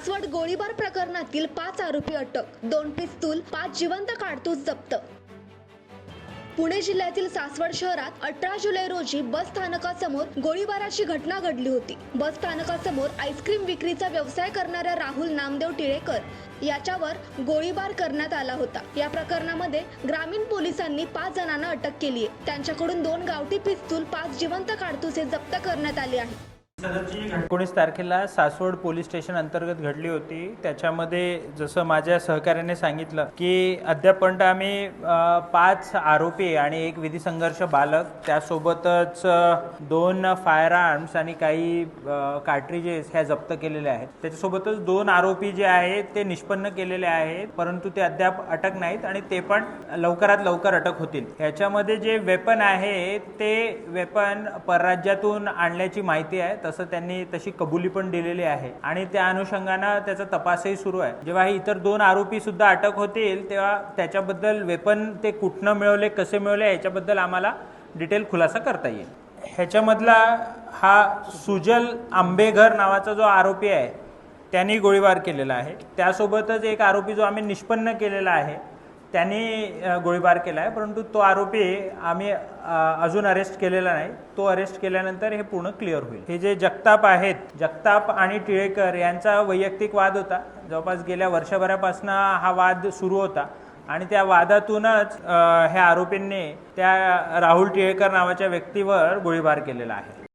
सासवड गोळीबार प्रकरणातील पाच आरोपी अटक. दोन पिस्तूल पाच जिवंत काडतूस जप्त. पुणे जिल्ह्यातील सासवड शहरात अठरा जुलै रोजी बस स्थानकासमोर गोळीबाराची घटना घडली होती. बस स्थानकासमोर आईस्क्रीम विक्रीचा व्यवसाय करणाऱ्या राहुल नामदेव टिळेकर याच्यावर गोळीबार करण्यात आला होता. या प्रकरणामध्ये ग्रामीण पोलिसांनी पाच जणांना अटक केली आहे त्यांच्याकडून दोन गावठी पिस्तूल पाच जिवंत काडतुसे जप्त करण्यात आले आहे. एकोणीस तारखेला सासवड पोलीस स्टेशन अंतर्गत घडली होती. त्याच्यामध्ये जसं माझ्या सहकार्याने सांगितलं की अद्यापर्यंत आम्ही पाच आरोपी आणि एक विधी संघर्ष बालक त्यासोबतच दोन फायर आर्म्स आणि काही कार्ट्रिजेस ह्या जप्त केलेल्या आहेत. त्याच्यासोबतच दोन आरोपी जे आहेत ते निष्पन्न केलेले आहेत परंतु ते अद्याप अटक नाहीत आणि ते पण लवकरात लवकर अटक होतील. ह्याच्यामध्ये जे वेपन आहे ते वेपन परराज्यातून आणल्याची माहिती आहे. तसं त्यांनी तशी कबुली पण दिलेली आहे. आणि त्या अनुषंगानं त्याचा तपासही सुरू आहे. जेव्हा हे इतर दोन आरोपी सुद्धा अटक होतील तेव्हा त्याच्याबद्दल वेपन ते कुठनं मिळवले कसे मिळवले याच्याबद्दल आम्हाला डिटेल खुलासा करता येईल. ह्याच्यामधला हा सुजल आंबेघर नावाचा जो आरोपी आहे त्यांनी गोळीबार केलेला आहे. त्यासोबतच एक आरोपी जो आम्ही निष्पन्न केलेला आहे त्यांनी गोळीबार केला आहे परंतु तो आरोपी आम्ही अजून अरेस्ट केलेला नाही. तो अरेस्ट केल्यानंतर हे पूर्ण क्लिअर होईल. हे जे जगताप आहेत जगताप आणि टिळेकर यांचा वैयक्तिक वाद होता. जवळपास गेल्या वर्षभरापासून हा वाद सुरू होता. आणि त्या वादातूनच ह्या आरोपींनी त्या राहुल टिळेकर नावाच्या व्यक्तीवर गोळीबार केलेला आहे.